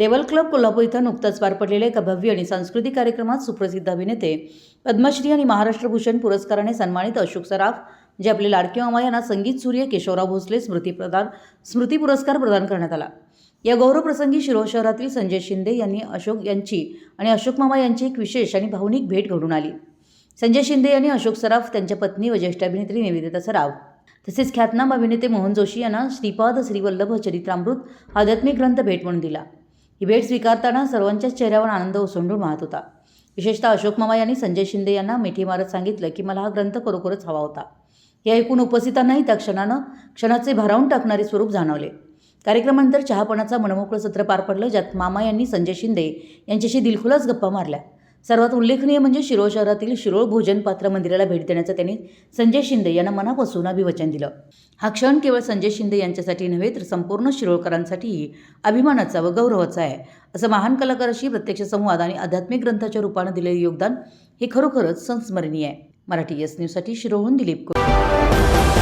Devil club Kolhapur इथं नुकताच पार पडलेल्या एका भव्य आणि सांस्कृतिक कार्यक्रमात सुप्रसिद्ध अभिनेते पद्मश्री आणि महाराष्ट्र भूषण पुरस्काराने सन्मानित अशोक सराफ जे आपले लाडके मामा यांना संगीत सूर्य केशवराव भोसले स्मृती प्रदान स्मृती पुरस्कार प्रदान करण्यात आला. या गौरवप्रसंगी शिरोळ शहरातील संजय शिंदे यांनी अशोक यांची आणि अशोक मामा यांची एक विशेष आणि भावनिक भेट घडून आली. संजय शिंदे यांनी अशोक सराफ त्यांच्या पत्नी व ज्येष्ठ अभिनेत्री निवेदिता सराफ तसेच ख्यातनाम अभिनेते मोहन जोशी यांना श्रीपाद श्रीवल्लभ चरित्रामृत आध्यात्मिक ग्रंथ भेट म्हणून दिला. ही भेट स्वीकारताना सर्वांच्याच चेहऱ्यावर आनंद ओसंडून वाहत होता. विशेषतः अशोक मामा यांनी संजय शिंदे यांना मिठी मारत सांगितलं की मला हा ग्रंथ खरोखरच हवा होता. हे ऐकून उपस्थितांनाही त्या क्षणानं क्षणाचे भारावून टाकणारे स्वरूप जाणवले. कार्यक्रमानंतर चहापणाचा मनमोकळं सत्र पार पडलं ज्यात मामा यांनी संजय शिंदे यांच्याशी दिलखुलास गप्पा मारल्या. सर्वात उल्लेखनीय म्हणजे शिरोळ शहरातील शिरोळ भोजन पात्र मंदिराला भेट देण्याचं त्यांनी संजय शिंदे यांना मनापासून अभिवचन दिलं. हा क्षण केवळ संजय शिंदे यांच्यासाठी नव्हे तर संपूर्ण शिरोळकरांसाठीही अभिमानाचा व गौरवाचा आहे. असं महान कलाकाराशी प्रत्यक्ष संवाद आणि आध्यात्मिक ग्रंथाच्या रूपानं दिलेले योगदान हे खरोखरच संस्मरणीय आहे. मराठी एस न्यूजसाठी शिरोळहून दिलीप कुमार